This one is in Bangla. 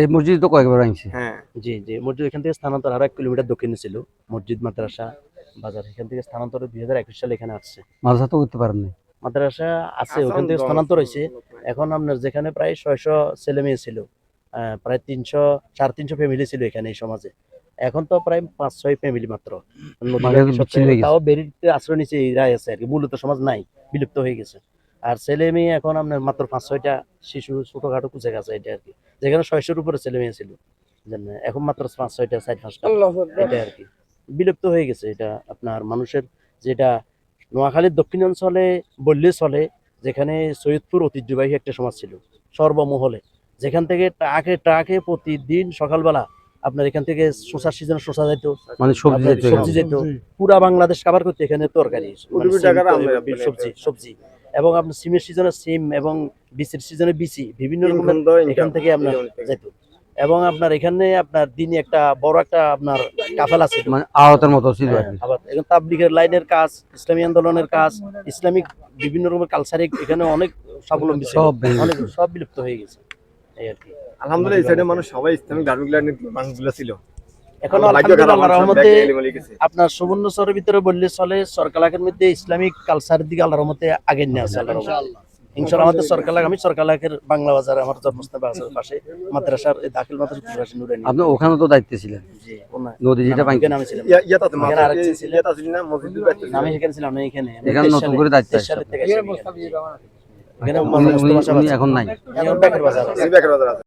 এই মসজিদ তো কয়েকবার ভাঙছে। হ্যাঁ। জি জি। মসজিদ এখান থেকে স্থানান্তর আরও এক কিলোমিটার দক্ষিণে ছিল। মসজিদ মাদ্রাসা বাজার। এখান থেকে স্থানান্তর দুই হাজার একুশ সালে এখানে আসছে। মাদ্রাসা তো করতে পারেননি। মাদ্রাসা আছে ওখান থেকে স্থানান্তর হয়েছে। এখন আপনার যেখানে প্রায় ছয়শো ছেলে মেয়ে ছিল প্রায় তিনশো সাড়ে তিনশো ফ্যামিলি ছিল এখানে এই সমাজে। এখন তো প্রায় পাঁচ ছয় ফ্যামিলি মাত্র মানে হয়ে। তাও বেরিতে আশ্রয় নিচে এরাই আছে আর কি। মূলত সমাজ নাই বিলুপ্ত হয়ে গেছে। আর ছেলে মেয়ে এখন আপনার মাত্র পাঁচ ছয়টা শিশু ছোটখাটো কুচে গেছে এটা আর কি। যেখানে ছয়শোর উপরে ছেলে মেয়ে ছিল এখন মাত্র পাঁচ ছয়টা চার পাঁচটা। এটা আর কি। বিলুপ্ত হয়ে গেছে এটা আপনার মানুষের যেটা নোয়াখালীর দক্ষিণ অঞ্চলে বললে চলে যেখানে সৈয়দপুর ঐতিহ্যবাহী একটা সমাজ ছিল সর্বমহলে। যেখান থেকে ট্রাকে ট্রাকে প্রতিদিন সকালবেলা আপনার এখান থেকে শোষার সিজনে শোষা যেত মানে সবজি সবজি যেত পুরা বাংলাদেশ কাভার করতে এখানে তরকারি মানে সবজি সবজি। এবং আপনার সিমের সিজনে সিম এবং বিচির সিজনে বিচি বিভিন্ন রকমের এখান থেকে আপনার যেত এবং আপনার এখানে আপনার দিনে একটা বড় একটা আপনার কাফেলা ছিল মানে আড়তের মতো ছিল আবার এখন তাবলিগের লাইনের কাজ ইসলামী আন্দোলনের কাজ ইসলামিক বিভিন্ন রকমের কালচারিক এখানে অনেক স্বাবলম্বী ছিল। সব অনেক সব বিলুপ্ত হয়ে গেছে। এই আর কি। আলহামদুলিল্লাহ এই সাইডে মানুষ সবাই ইসলামিক ধার্মিক লাইনের মানুষগুলো ছিল। এখন আলহামদুলিল্লাহ রহমতে ব্যাগ এলিমেলি গেছে। ভিতরে বললে চলে সরকালাকের মধ্যে ইসলামিক কালচারের দিকে আল্লাহর রহমতে আগে নিয়ে আসে আল্লাহর রহমতে। ইনশাআল্লাহ। আমাদের সরকালাক আমি সরকালাকের বাংলা বাজার আমার জন্মস্থান বাজারের পাশে মাদ্রাসার দাখিল মাদ্রাসা নুরানি আপনি ওখানে তো দায়িত্বে ছিলেন? জি নদী যেটা ইয়াতাতে এখানে না, মসজিদের দায়িত্ব আমি ছিলাম না নতুন করে দায়িত্ব নাই। এখন বেকের বাজার আছে। এই বাজার আছে।